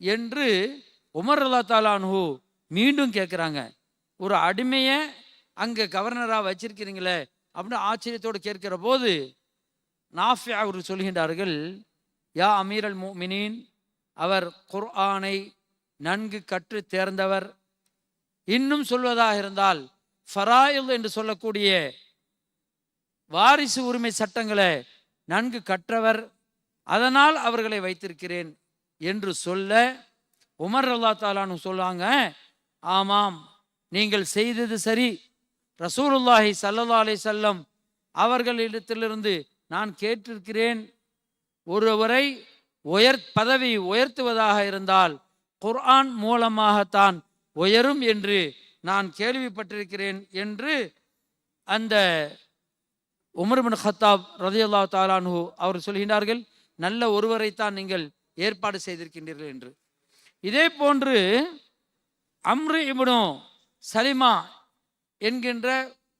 என்று உமர் அல்லா தாலானு மீண்டும் கேட்குறாங்க ஒரு அடிமையை அங்கே கவர்னராக வச்சிருக்கிறீங்களே அப்படின்னு ஆச்சரியத்தோடு கேட்கிற போது நாஃபியா அவர் சொல்கின்றார்கள் யா அமீரல் மினின் அவர் குர்ஆனை நன்கு கற்று தேர்ந்தவர். இன்னும் சொல்வதாக இருந்தால் ஃபராயில் என்று சொல்லக்கூடிய வாரிசு உரிமை சட்டங்களை நன்கு கற்றவர். அதனால் அவர்களை வைத்திருக்கிறேன். என்று சொல்ல உமர் அல்லா தாலான்னு சொல்லுவாங்க ஆமாம் நீங்கள் செய்தது சரி. ரசூலுல்லாஹி சல்லல்லா அலை செல்லம் அவர்களிடத்திலிருந்து நான் கேட்டிருக்கிறேன். ஒருவரை உயர் பதவி உயர்த்துவதாக இருந்தால் குர்ஆன் மூலமாகத்தான் உயரும் என்று நான் கேள்விப்பட்டிருக்கிறேன் என்று அந்த உமர் பின் ஹத்தாப் ரதியுல்லா தாலானு அவர் சொல்கின்றார்கள். நல்ல ஒருவரைத்தான் நீங்கள் ஏற்பாடு செய்திருக்கின்றீர்கள் என்று. இதே போன்று அம்ரு இப்னு சலிமா என்கின்ற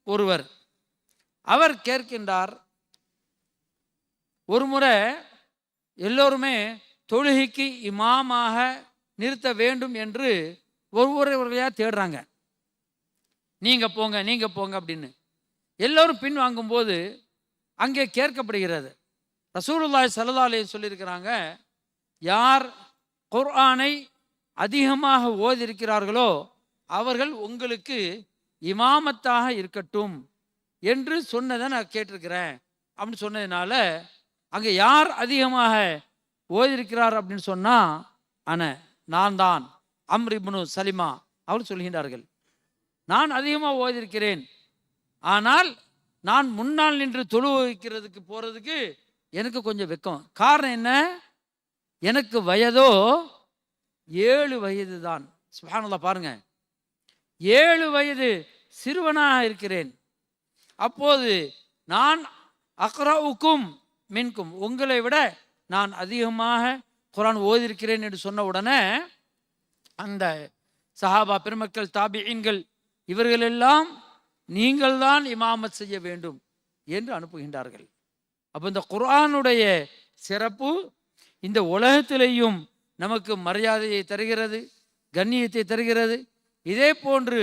ஒருவர் அவர் கேட்கின்றார் ஒரு முறை எல்லோருமே தொழுகைக்கு இமாமாக நிறுத்த வேண்டும் என்று ஒவ்வொருவரையாக தேடுறாங்க. நீங்கள் போங்க நீங்கள் போங்க அப்படின்னு. எல்லோரும் பின் வாங்கும்போது அங்கே கேட்கப்படுகிறது. ரசூலுல்லாய் சல்லா சொல்லியிருக்கிறாங்க யார் குர்ஆனை அதிகமாக ஓதிருக்கிறார்களோ அவர்கள் உங்களுக்கு இமாமத்தாக இருக்கட்டும் என்று சொன்னதை நான் கேட்டிருக்கிறேன். அப்படின்னு சொன்னதுனால அங்கே யார் அதிகமாக ஓதிருக்கிறார் அப்படின்னு சொன்னால் அன நான் தான். அம்ரிபுனு சலிமா அவர் சொல்கின்றார்கள். நான் அதிகமாக ஓதிருக்கிறேன். ஆனால் நான் முன்னால் நின்று தொழு வைக்கிறதுக்கு போகிறதுக்கு எனக்கு கொஞ்சம் வெக்கம். காரணம் என்ன? எனக்கு வயதோ ஏழு வயது தான். சுபானல்லா பாருங்க. ஏழு வயது சிறுவனாக இருக்கிறேன். அப்போது நான் அக்ராவுக்கும் மின்கும் உங்களை விட நான் அதிகமாக குரான் ஓதிருக்கிறேன் என்று சொன்ன உடனே அந்த சஹாபா பெருமக்கள் தாபியன்கள் இவர்களெல்லாம் நீங்கள் தான் இமாமத் செய்ய வேண்டும் என்று அனுப்புகின்றார்கள். அப்போ இந்த குரானுடைய சிறப்பு இந்த உலகத்திலேயும் நமக்கு மரியாதையை தருகிறது கண்ணியத்தை தருகிறது. இதே போன்று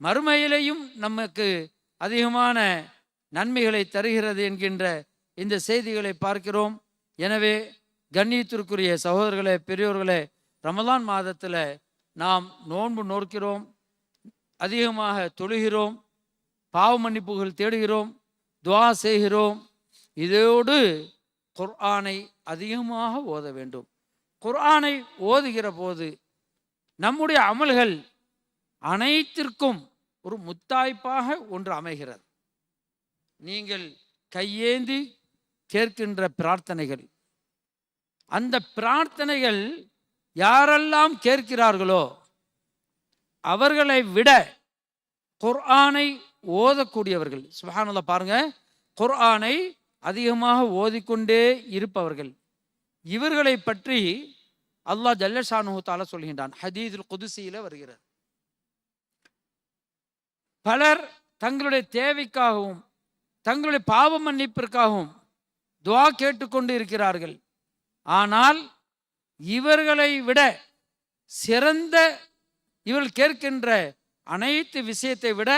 மறுமையிலையும் நமக்கு அதிகமான நன்மைகளை தருகிறது என்கின்ற இந்த செய்திகளை பார்க்கிறோம். எனவே கண்ணியத்திற்குரிய சகோதரர்களே பெரியோர்களே ரமதான் மாதத்தில் நாம் நோன்பு நோக்கிறோம் அதிகமாக தொழுகிறோம் பாவ மன்னிப்புகள் தேடுகிறோம் துவா செய்கிறோம். இதோடு குர்ஆனை அதிகமாக ஓத வேண்டும். குர்ஆனை ஓதுகிற போது நம்முடைய அமல்கள் அனைத்திற்கும் ஒரு முத்தாய்ப்பாக ஒன்று அமைகிறது. நீங்கள் கையேந்தி கேட்கின்ற பிரார்த்தனைகள். அந்த பிரார்த்தனைகள் யாரெல்லாம் கேட்கிறார்களோ அவர்களை விட குர்ஆனை ஓதக்கூடியவர்கள். சுபஹானல்லா பாருங்க குர்ஆனை அதிகமாக ஓதிக்கொண்டே இருப்பவர்கள். இவர்களை பற்றி அல்லாஹ் ஜல்லஷானு தால சொல்கின்றான். ஹதீதுல் குதுசியில வருகிறது. பலர் தங்களுடைய தேவைக்காகவும் தங்களுடைய பாவ மன்னிப்பிற்காகவும் துவா கேட்டுக்கொண்டு இருக்கிறார்கள். ஆனால் இவர்களை விட சிறந்த இவர்கள் கேட்கின்ற அனைத்து விஷயத்தை விட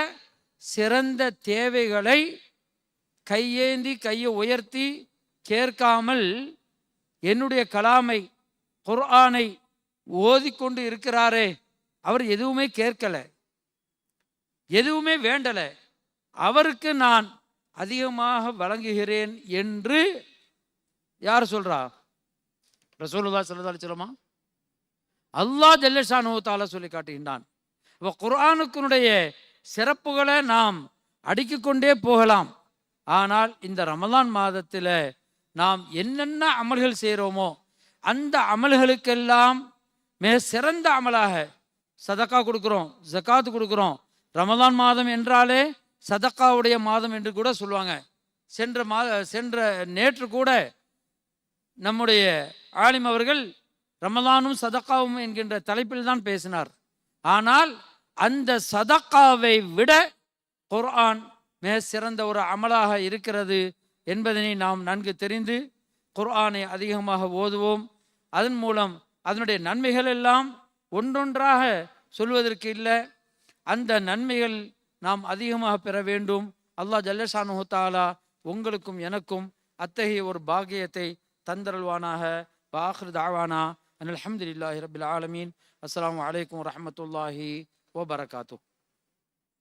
சிறந்த தேவைகளை கையேந்தி கையை உயர்த்தி கேட்காமல் என்னுடைய கலாமை குர்ஆனை ஓதிக்கொண்டு இருக்கிறாரே. அவர் எதுவுமே கேட்கலை. எதுவுமே வேண்டலை. அவருக்கு நான் அதிகமாக வழங்குகிறேன் என்று யார் சொல்றா? ரசூலுல்லா சொல்லதா சொல்லுமா அல்லாஹ் ஜல்லஷானுவத்தால சொல்லி காட்டுகின்றான். இப்போ குர்ஆனுக்குனுடைய சிறப்புகளை நாம் அடுக்கிக்கொண்டே போகலாம். ஆனால் இந்த ரமலான் மாதத்தில் நாம் என்னென்ன அமல்கள் செய்கிறோமோ அந்த அமல்களுக்கெல்லாம் மிக சிறந்த அமலாக சதக்கா கொடுக்குறோம் ஜக்காத்து கொடுக்குறோம். ரமலான் மாதம் என்றாலே சதக்காவுடைய மாதம் என்று கூட சொல்லுவாங்க. சென்ற மாத சென்ற நேற்று கூட நம்முடைய ஆலிம் அவர்கள் ரமலானும் சதக்காவும் என்கின்ற தலைப்பில் தான் பேசினார். ஆனால் அந்த சதக்காவை விட குர்ஆன் மிக சிறந்த ஒரு அமலாக இருக்கிறது என்பதனை நாம் நன்கு தெரிந்து குர்ஆனை அதிகமாக ஓதுவோம். அதன் மூலம் அதனுடைய நன்மைகள் எல்லாம் ஒன்றொன்றாக சொல்வதற்கு இல்லை. அந்த நன்மைகள் நாம் அதிகமாக பெற வேண்டும். அல்லாஹ் ஜல்லசானு தாலா உங்களுக்கும் எனக்கும் அத்தகைய ஒரு பாக்கியத்தை தந்தருள்வானாக. பாஹ்ரு தாவானா அன் அலமதுல்லாஹி ரபில் ஆலமீன். அஸ்ஸலாமு அலைக்கும் ஓ வபரகாத்து